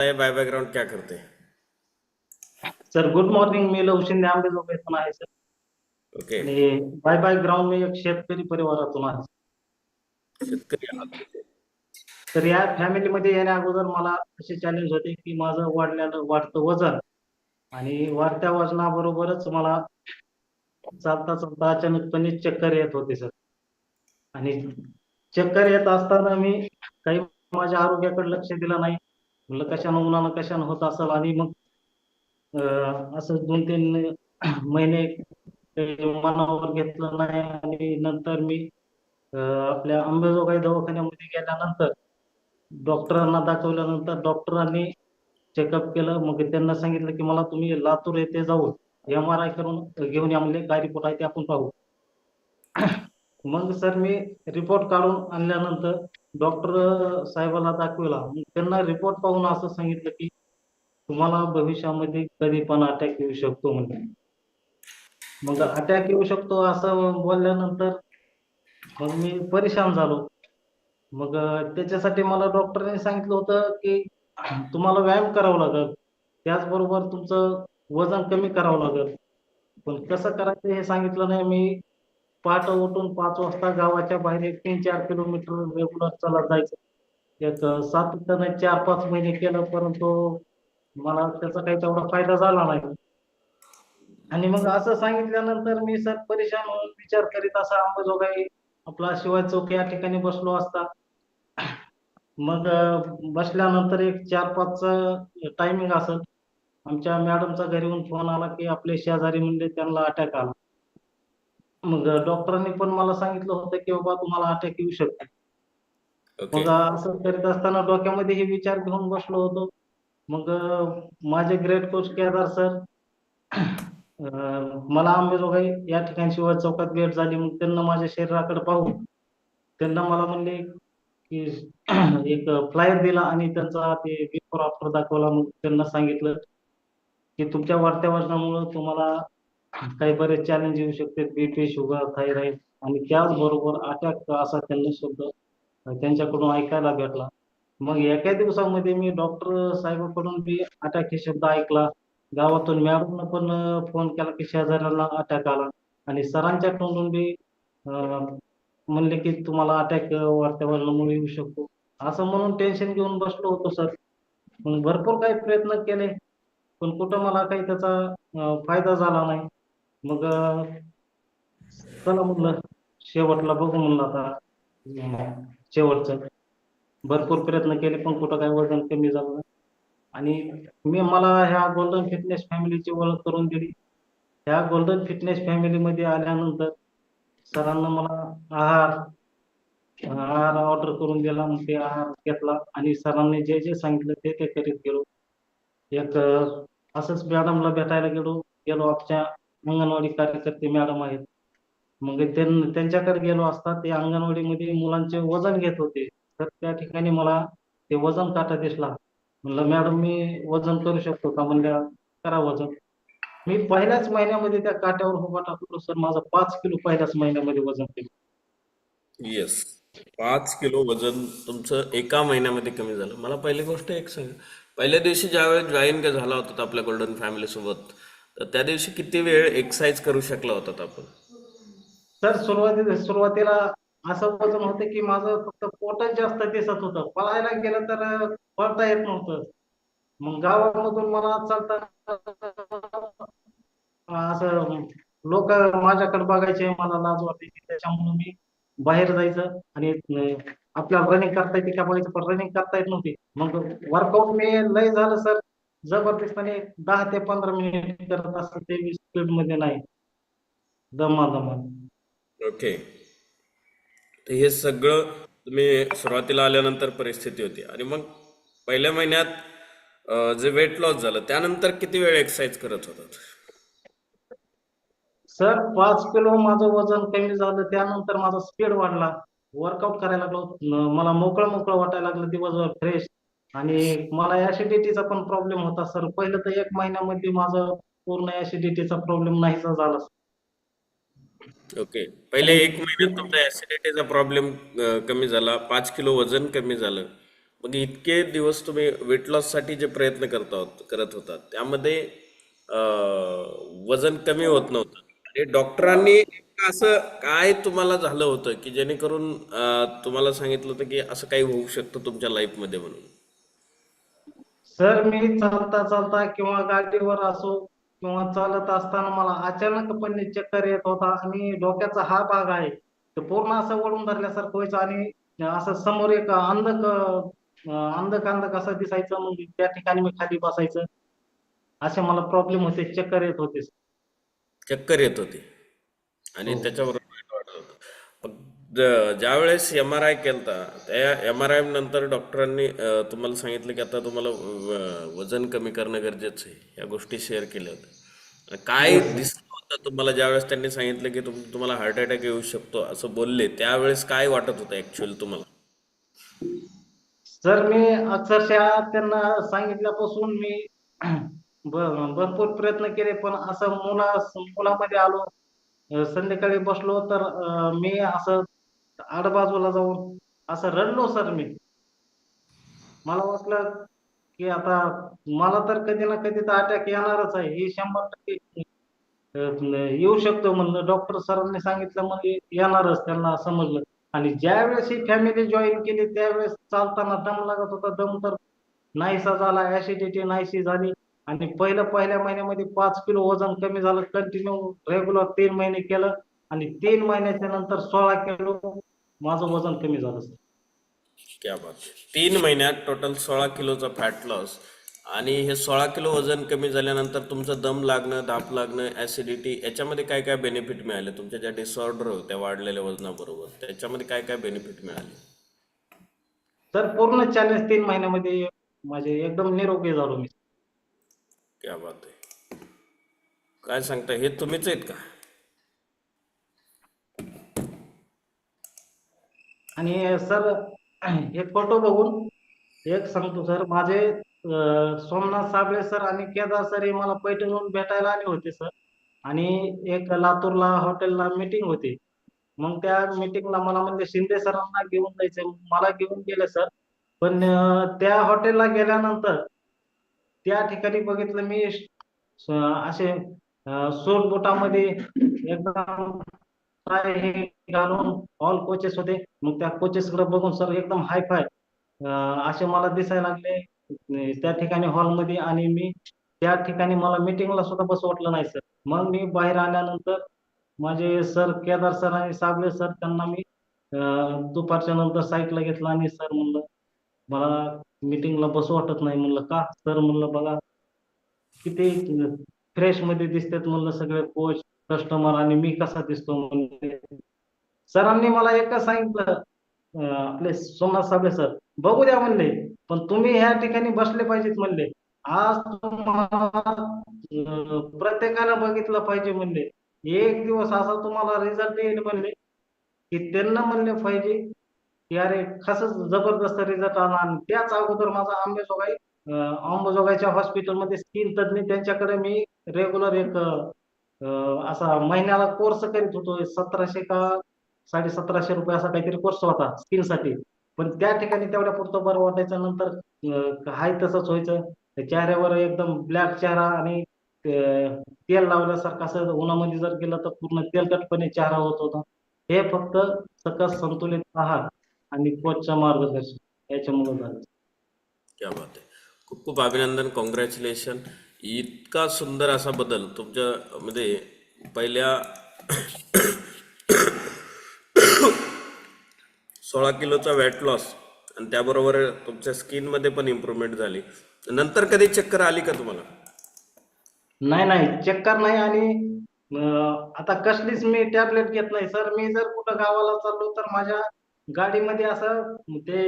Bye background क्या करते sir good morning. मी लव शिंदे आंबेजोगाईतून आहे सर. ओके. आणि बाय बाय ग्राउंड मी एक शेतकरी परिवारातून आहे शेतकरी आहात. तर या फॅमिलीमध्ये येण्या अगोदर मला असे चॅलेंज होते की माझं वाढलेलं वाढतं वजन आणि वाढत्या वजनाबरोबरच मला चालता चालता अचानकपणे चक्कर येत होते सर. आणि चक्कर येत असताना मी काही माझ्या आरोग्याकडे लक्ष दिलं नाही. म्हणलं कशानं उन्हानं कशानं होत असेल आणि मग असं दोन तीन महिने मनावर घेतलं नाही आणि नंतर मी आपल्या अंबेजोगाई दवाखान्यामध्ये गेल्यानंतर डॉक्टरांना दाखवल्यानंतर डॉक्टरांनी चेकअप केलं. मग त्यांना सांगितलं की मला तुम्ही लातूर येथे जाऊन एम आर आय करून घेऊन या म्हणले काय रिपोर्ट आहे ते आपण पाहू. मग सर मी रिपोर्ट काढून आणल्यानंतर डॉक्टर साहेबाला दाखविला. मग त्यांना रिपोर्ट पाहून असं सांगितलं की तुम्हाला भविष्यामध्ये कधी पण अटॅक येऊ शकतो म्हणजे मग अटॅक येऊ शकतो असं बोलल्यानंतर मग मी परेशान झालो. मग त्याच्यासाठी मला डॉक्टरने सांगितलं होतं की तुम्हाला व्यायाम करावा लागेल. त्याचबरोबर तुमचं वजन कमी करावं लागेल. पण कसं करायचं हे सांगितलं नाही मी. पहाटे उठून पाच वाजता गावाच्या बाहेर एक तीन चार किलोमीटर रेग्युलर चालत जायचं. एक सातत्याने सातत्यानं चार पाच महिने केलं परंतु मला त्याचा काही तेवढा फायदा झाला नाही. आणि मग असं सांगितल्यानंतर मी सर परेशान होऊन विचार करीत असा अंबाजोगाई आपला शिवाय चौक या ठिकाणी बसलो असता. मग बसल्यानंतर एक चार पाच टायमिंग असत आमच्या मॅडमचा घरी येऊन फोन आला की आपले शेजारी म्हणजे त्यांना अटॅक आला. मग डॉक्टरांनी पण मला सांगितलं होतं की बाबा तुम्हाला अटॅक येऊ शकतो. मग असं करीत असताना डोक्यामध्ये हे विचार घेऊन बसलो होतो. मग माझे ग्रेट कोच केदार सर मला आंबेजोगाई या ठिकाणी शिवाय चौकात भेट झाली. मग त्यांना माझ्या शरीराकडे पाहून त्यांना मला म्हणले की एक फ्लायर दिला आणि त्यांचा ते बिफोर आफ्टर दाखवला. मग त्यांना सांगितलं की तुमच्या वाढत्या वजनामुळे तुम्हाला काही बरेच चॅलेंज येऊ शकते बीपी शुगर थायरॉइड आणि त्याचबरोबर अटॅक असा त्यांनी शब्द त्यांच्याकडून ऐकायला भेटला. मग एका दिवसामध्ये मी डॉक्टर साहेबांकडून बी अटॅक हे शब्द ऐकला. गावातून मॅडमनं पण फोन केला की शेजाऱ्याला अटॅक आला आणि सरांच्या तोंडून बी म्हणले की तुम्हाला अटॅक वाढत्या येऊ शकतो. असं म्हणून टेन्शन घेऊन बसलो होतो सर. भरपूर काही प्रयत्न केले. पण कुठं मला काही त्याचा फायदा झाला नाही. मग चला म्हणलं शेवटला बघू म्हणलं आता. शेवटचं. भरपूर प्रयत्न केले पण कुठं काय वजन कमी झालं आणि मी मला ह्या गोल्डन फिटनेस फॅमिलीची ओळख करून दिली. ह्या गोल्डन फिटनेस फॅमिलीमध्ये आल्यानंतर सरांना मला आहार आहार ऑर्डर करून दिला. मग ते आहार घेतला आणि सरांनी जे जे सांगितलं ते ते करीत गेलो. एक असंच मॅडमला भेटायला गेलो गेलो आमच्या अंगणवाडी कार्यकर्ते मॅडम आहेत. मग त्यांच्याकडे गेलो असता ते अंगणवाडीमध्ये मुलांचे वजन घेत होते. तर त्या ठिकाणी मला ते वजन काटा दिसला. म्हणलं मॅडम मी वजन करू शकतो का? म्हणल्या करा वजन. मी पहिल्याच महिन्यामध्ये त्या काट्यावर उभा टाकलो. सर माझं पाच किलो पहिल्याच महिन्यामध्ये वजन केलं येस पाच किलो वजन तुमचं एका महिन्यामध्ये कमी झालं. मला पहिली गोष्ट एक सांग. पहिल्या दिवशी ज्यावेळेस जॉईन झाला होता आपल्या गोल्डन फॅमिली सोबत तर त्या दिवशी किती वेळ एक्सरसाइज करू शकला होता आपण? सर सुरुवाती सुरुवातीला असं वजन होतं की माझं फक्त पोटच जास्त दिसत होतं. पळायला गेलं तर पळता येत नव्हतं. मग गावामधून मला चालता असं लोक माझ्याकडे बघायचे मला लाज वाटायची. त्याच्यामुळे मी बाहेर जायचं आणि आपल्याला रनिंग करता येते का बघायचं पण रनिंग करता येत नव्हती. मग वर्कआउट मी लय झालं सर. जबरदस्तीने दहा ते पंधरा मिनिट करत असतं ते स्पीडमध्ये नाही. दमा दमा ओके. तर हे सगळं तुम्ही सुरुवातीला आल्यानंतर परिस्थिती होती. आणि मग पहिल्या महिन्यात जे वेट लॉस झालं त्यानंतर किती वेळ एक्सरसाइज करत होतात सर पाच किलो माझं वजन कमी झालं त्यानंतर माझा स्पीड वाढला. वर्कआउट करायला लागलो. मला मोकळं मोकळं वाटायला लागलं दिवसभर फ्रेश आणि मला ऍसिडिटीचा पण प्रॉब्लेम होता सर पहिलं तर एक महिन्यामध्ये माझा पूर्ण ऍसिडिटीचा प्रॉब्लेम नाहीसा झाला ओके पहिले एक महिन्यात तुमचा ऍसिडिटीचा प्रॉब्लेम कमी झाला. पाच किलो वजन कमी झालं. मग इतके दिवस तुम्ही वेट लॉससाठी जे प्रयत्न करत करत होता त्यामध्ये वजन कमी होत नव्हतं. आणि डॉक्टरांनी असं काय तुम्हाला झालं होतं की जेणेकरून तुम्हाला सांगितलं होतं की असं काही होऊ शकतं तुमच्या लाईफमध्ये म्हणून? सर मी चालता चालता किंवा गाडीवर असो किंवा चालत असताना मला अचानकपणे चक्कर येत होता आणि डोक्याचा हा भाग आहे तो पूर्ण असं वळून धरल्यासारखं व्हायचं आणि असं समोर एक अंधक अंधक अंधक असं दिसायचं मग त्या ठिकाणी मी खाली बसायचं. असे मला प्रॉब्लेम होते चक्कर येत होते. चक्कर येत होती. आणि हो. त्याच्याबरोबर वाईट वाटत होतं मग ज- ज्यावेळेस एम आर आय केलता त्या एम आर आय नंतर डॉक्टरांनी तुम्हाला सांगितलं की आता तुम्हाला वजन कमी करणं गरजेचं आहे. या गोष्टी शेअर केल्या होत्या. काय दिसलं होतं तुम्हाला ज्यावेळेस त्यांनी सांगितलं की तुम तुम्हाला हार्ट अटॅक येऊ शकतो असं बोलले त्यावेळेस काय वाटत होतं ऍक्च्युअली तुम्हाला? सर मी अक्षरशः त्यांना सांगितल्यापासून मी भरपूर प्रयत्न केले पण असं मुला मुलामध्ये आलो संध्याकाळी बसलो तर मी असं आड बाजूला जाऊन असं रडलो सर मी. मला वाटलं की आता मला तर कधी ना कधी तर अटॅक येणारच आहे. हे शंभर टक्के येऊ शकतो म्हणलं. डॉक्टर सरांनी सांगितलं म्हणजे येणारच त्यांना समजलं. आणि ज्यावेळेस ही फॅमिली जॉईन केली त्यावेळेस चालताना दम लागत होता. दम तर नाहीसा झाला. ऍसिडिटी नाहीशी झाली. आणि पहिलं पहिल्या महिन्यामध्ये पाच किलो वजन कमी झालं. कंटिन्यू रेग्युलर तीन महिने केलं. आणि तीन महिन्याच्या नंतर सोळा किलो माझं वजन कमी झालं. क्या बात. तीन महिन्यात टोटल सोळा किलोचा फॅट लॉस आणि हे सोळा किलो वजन कमी झाल्यानंतर तुमचं दम लागणं धाप लागणं ऍसिडिटी याच्यामध्ये काय काय बेनिफिट मिळाले? तुमच्या ज्या डिसऑर्डर होत्या वाढलेल्या वजनाबरोबर त्याच्यामध्ये काय काय बेनिफिट मिळाले? तर पूर्ण चॅलेंज तीन महिन्यामध्ये माझे एकदम निरोगी झालो मी. क्या बात आहे काय सांगता हे तुम्हीच आहेत का? आणि सर हे फोटो बघून एक सांगतो सर माझे सोमनाथ साबळे सर आणि केदार सर हे मला पैठणहून भेटायला आले होते सर. आणि एक लातूरला हॉटेलला मीटिंग होती. मग त्या मीटिंगला मला म्हणजे शिंदे सरांना घेऊन जायचं मला घेऊन गेले सर. पण त्या हॉटेलला गेल्यानंतर त्या ठिकाणी बघितलं मी असे सोट बोटामध्ये एकदम काय हे घालून ऑल कोचेस होते. मग त्या कोचेस कडे बघून सर एकदम हाय फाय असे मला दिसायला लागले. त्या ठिकाणी हॉलमध्ये आणि मी त्या ठिकाणी मला मिटिंगला सुद्धा बस वाटलं नाही सर मग मी बाहेर आल्यानंतर माझे सर केदार सर आणि साबळे सर त्यांना मी दुपारच्या नंतर साईटला घेतलं आणि सर म्हणलं मला मीटिंगला बसू वाटत नाही. म्हणलं का? सर म्हणलं बघा किती फ्रेशमध्ये दिसतात. म्हणलं सगळे कोच कस्टमर आणि मी कसा दिसतो म्हणजे सरांनी मला एकच सांगितलं आपले सोमनाथ साबळे सर बघू द्या म्हणले पण तुम्ही ह्या ठिकाणी बसले पाहिजेत म्हणले. आज तुम्हाला प्रत्येकानं बघितलं पाहिजे म्हणले. एक दिवस असा तुम्हाला रिझल्ट येईल म्हणले की त्यांना म्हणले पाहिजे की अरे खासच जबरदस्त रिझल्ट आला आणि त्याच अगोदर माझा आंबेजोगाई अं, अंबाजोगाईच्या हॉस्पिटलमध्ये स्किन तज्ञ त्यांच्याकडे मी रेग्युलर एक असा महिन्याला कोर्स करीत होतो. सतराशे का साडे सतराशे रुपये असा काहीतरी कोर्स होता स्किनसाठी. पण त्या ठिकाणी तेवढ्या पुरतं बरं वाटायचं. नंतर हाय तसंच व्हायचं. चेहऱ्यावर एकदम ब्लॅक चेहरा आणि तेल लावल्यासारखं असं उन्हामध्ये जर गेलं तर पूर्ण तेलकटपणे चेहरा होत होता. हे फक्त सकस संतुलित आहार आणि कोचचं मार्गदर्शन याच्यामुळे झालं. क्या बात आहे. खूप खूप अभिनंदन. कॉंग्रॅच्युलेशन इतका सुंदर असा बदल तुमच्या मध्ये पहिल्या सोळा किलोचा वॅट लॉस आणि त्याबरोबर तुमच्या स्किनमध्ये पण इम्प्रूव्हमेंट झाली. नंतर कधी चक्कर आली का तुम्हाला? नाही नाही. चक्कर नाही आणि आता कसलीच मी टॅबलेट घेत नाही सर मी जर कुठं गावाला चाललो तर माझ्या गाडीमध्ये असं ते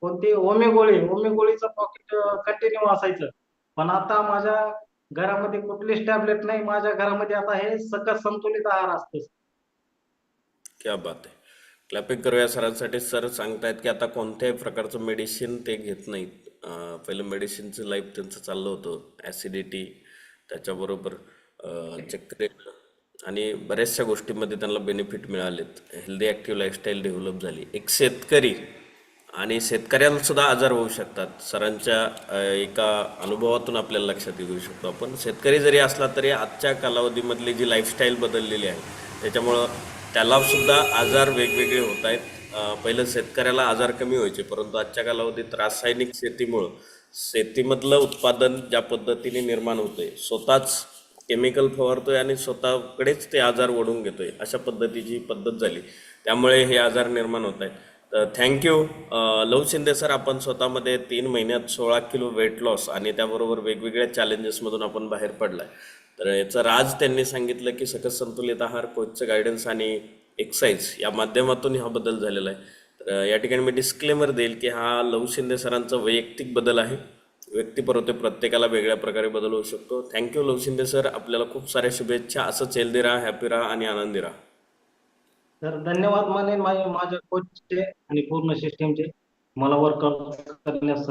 कोणती ओमे गोळी ओमे गोळीचं पॉकेट कंटिन्यू असायचं. पण आता माझ्या घरामध्ये कुठलीच टॅबलेट नाही माझ्या घरामध्ये आता हे सकस संतुलित आहार असतो क्या बात आहे. क्लॅपिंग करूया सरांसाठी. सर सांगतायत की आता कोणत्याही प्रकारचं मेडिसिन ते घेत नाहीत. पहिलं मेडिसिनचं लाईफ त्यांचं चाललं होतं ॲसिडिटी त्याच्याबरोबर चक्रे आणि बऱ्याचशा गोष्टीमध्ये त्यांना बेनिफिट मिळालेत. हेल्दी ॲक्टिव्ह लाईफस्टाईल डेव्हलप झाली. एक शेतकरी आणि शेतकऱ्याला सुद्धा आजार होऊ शकतात. सरांच्या एका अनुभवातून आपल्याला लक्षात येऊ शकतो आपण. शेतकरी जरी असला तरी आजच्या कालावधीमधली जी लाईफस्टाईल बदललेली आहे त्याच्यामुळं त्याला सुद्धा आजार वेगवेगळे होत आहेत. पहिलं शेतकऱ्याला आजार कमी व्हायचे परंतु आजच्या कालावधीत रासायनिक शेतीमुळं शेतीमधलं उत्पादन ज्या पद्धतीने निर्माण होतंय स्वतःच केमिकल फवारतोय आणि स्वतःकडेच ते आजार ओढून घेतोय अशा पद्धतीची पद्धत झाली. त्यामुळे हे आजार निर्माण होत आहेत. तर थँक्यू लव शिंदे सर आपण स्वतःमध्ये तीन महिन्यात सोळा किलो वेट लॉस आणि त्याबरोबर वेगवेगळ्या चॅलेंजेसमधून आपण बाहेर पडलाय. तर याचं राज त्यांनी सांगितलं की सकस संतुलित आहार कोचचं गायडन्स आणि एक्साईज या माध्यमातून हा बदल झालेला आहे. तर या ठिकाणी मी डिस्क्लेमर देईल की हा लव शिंदे सरांचा वैयक्तिक बदल आहे. व्यक्तिपरत्वे प्रत्येकाला वेगळ्या प्रकारे बदल होऊ शकतो. थँक्यू लव शिंदे सर आपल्याला खूप साऱ्या शुभेच्छा. असंच हेल्दी राहा हॅपी राहा आणि आनंदी राहा. तर धन्यवाद मानेन माझ्या माझ्या कोचचे आणि पूर्ण सिस्टीमचे मला वर्कआउट करण्यास